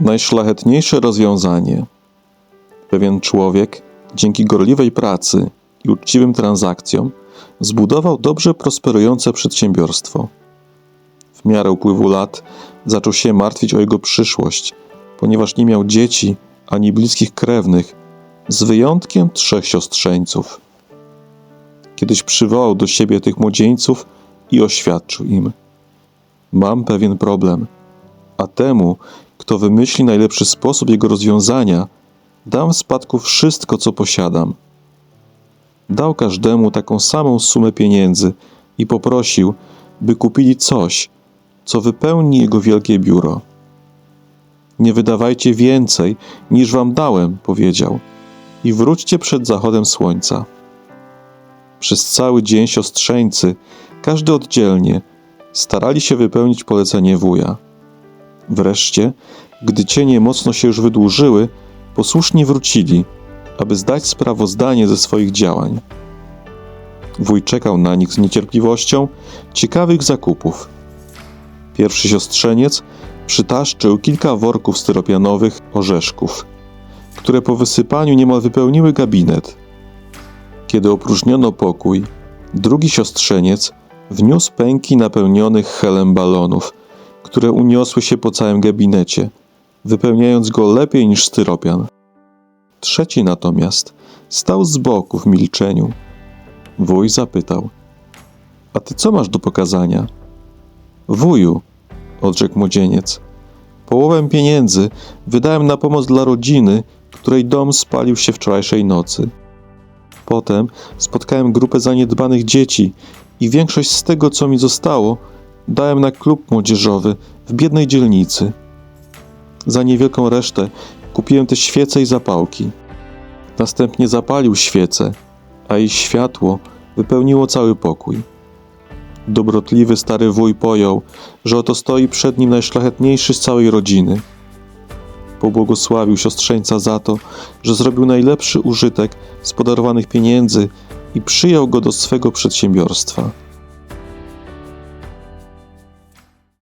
Najszlachetniejsze rozwiązanie. Pewien człowiek, dzięki gorliwej pracy i uczciwym transakcjom, zbudował dobrze prosperujące przedsiębiorstwo. W miarę upływu lat zaczął się martwić o jego przyszłość, ponieważ nie miał dzieci ani bliskich krewnych, z wyjątkiem trzech siostrzeńców. Kiedyś przywołał do siebie tych młodzieńców i oświadczył im: Mam pewien problem, a temu, kto wymyśli najlepszy sposób jego rozwiązania, dam w spadku wszystko, co posiadam. Dał każdemu taką samą sumę pieniędzy i poprosił, by kupili coś, co wypełni jego wielkie biuro. Nie wydawajcie więcej, niż wam dałem, powiedział, i wróćcie przed zachodem słońca. Przez cały dzień siostrzeńcy, każdy oddzielnie, starali się wypełnić polecenie wuja. Wreszcie, gdy cienie mocno się już wydłużyły, posłusznie wrócili, aby zdać sprawozdanie ze swoich działań. Wuj czekał na nich z niecierpliwością, ciekawy ich zakupów. Pierwszy siostrzeniec przytaszczył kilka worków styropianowych orzeszków, które po wysypaniu niemal wypełniły gabinet. Kiedy opróżniono pokój, drugi siostrzeniec wniósł pęki napełnionych helem balonów, które uniosły się po całym gabinecie, wypełniając go lepiej niż styropian. Trzeci natomiast stał z boku w milczeniu. Wuj zapytał: A ty co masz do pokazania? Wuju, odrzekł młodzieniec. Połowę pieniędzy wydałem na pomoc dla rodziny, której dom spalił się wczorajszej nocy. Potem spotkałem grupę zaniedbanych dzieci i większość z tego, co mi zostało, dałem na klub młodzieżowy w biednej dzielnicy. Za niewielką resztę kupiłem te świece i zapałki. Następnie zapalił świecę, a jej światło wypełniło cały pokój. Dobrotliwy stary wuj pojął, że oto stoi przed nim najszlachetniejszy z całej rodziny. Pobłogosławił siostrzeńca za to, że zrobił najlepszy użytek z podarowanych pieniędzy i przyjął go do swego przedsiębiorstwa.